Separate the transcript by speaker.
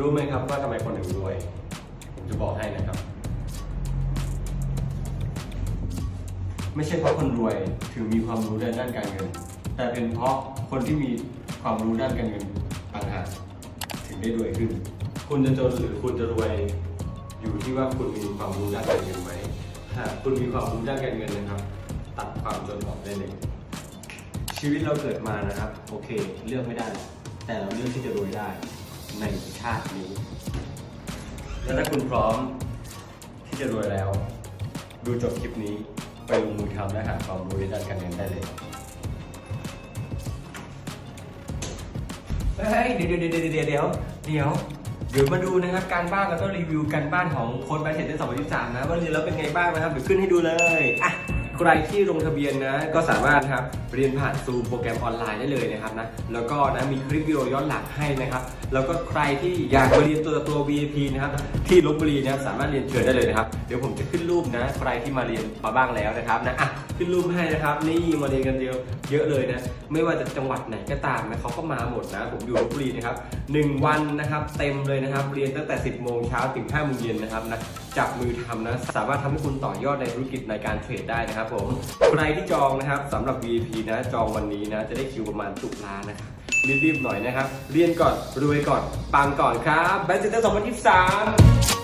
Speaker 1: รู้ไหมครับว่าทำไมคนถึงรวย ผมจะบอกให้นะครับ ไม่ใช่เพราะคนรวยถึงมีความรู้ด้านการเงิน แต่เป็นเพราะคนที่มีความรู้ด้านการเงินต่างหากถึงได้รวยขึ้น คุณจะจนหรือคุณจะรวยอยู่ที่ว่าคุณมีความรู้ด้านการเงินไหมหากคุณมีความรู้ด้านการเงินนะครับ ตัดความจนออกได้เลย ชีวิตเราเกิดมานะครับ โอเค เลือกไม่ได้ แต่เราเลือกที่จะรวยได้ ในชาตินี้ และถ้าคุณพร้อมที่จะรวยแล้ว ดูจบคลิปนี้ไปลงมือทำและหาความรู้ในด้านการเงินได้เลย
Speaker 2: เฮ้ยเดี๋ยวเดี๋ยวเดี๋ยวเดี๋ยวเดี๋ยวเดี๋ยวเดี๋ยวมาดูนะครับการบ้านแล้วก็รีวิวการบ้านของโค้ดแบทเทนใน2023นะว่าเรียนแล้วเป็นไงบ้างนะครับเดี๋ยวขึ้นให้ดูเลยอะ ใครที่ลงทะเบียนนะก็สามารถนะครับเรียนผ่านซูมโปรแกรมออนไลน์ได้เลยนะครับนะแล้วก็นะมีคลิปวิดีโอย้อนหลังให้นะครับ แล้วก็ใครที่อยากมาเรียนตัวตัว VIP นะครับที่ลบบุรีนะครับสามารถเรียนเชิญได้เลยนะครับเดี๋ยวผมจะขึ้นรูปนะใครที่มาเรียนมาบ้างแล้วนะครับนะอะขึ้นรูปให้นะครับนี่มาเรียนกันเดียอะเยอะเลยนะไม่ว่าจะจังหวัดไหนก็ตามนะเขาก็มาหมดนะผมอยู่ลบบุรีนะครับหนึ่งวันนะครับเต็มเลยนะครับเรียนตั้งแต่ 10 โมงเช้าถึง5โมงเย็นนะครับนะจับมือทำนะสามารถทำให้คุณต่อยอดในธุรกิจในการเทรดได้นะครับผมใครที่จองนะครับสำหรับ VIP นะจองวันนี้นะจะได้คิวประมาณตุลานะครับรีบๆหน่อยนะครับ เรียนก่อนรวยก่อนปังก่อนครับแบงค์เซ็นเตอร์2023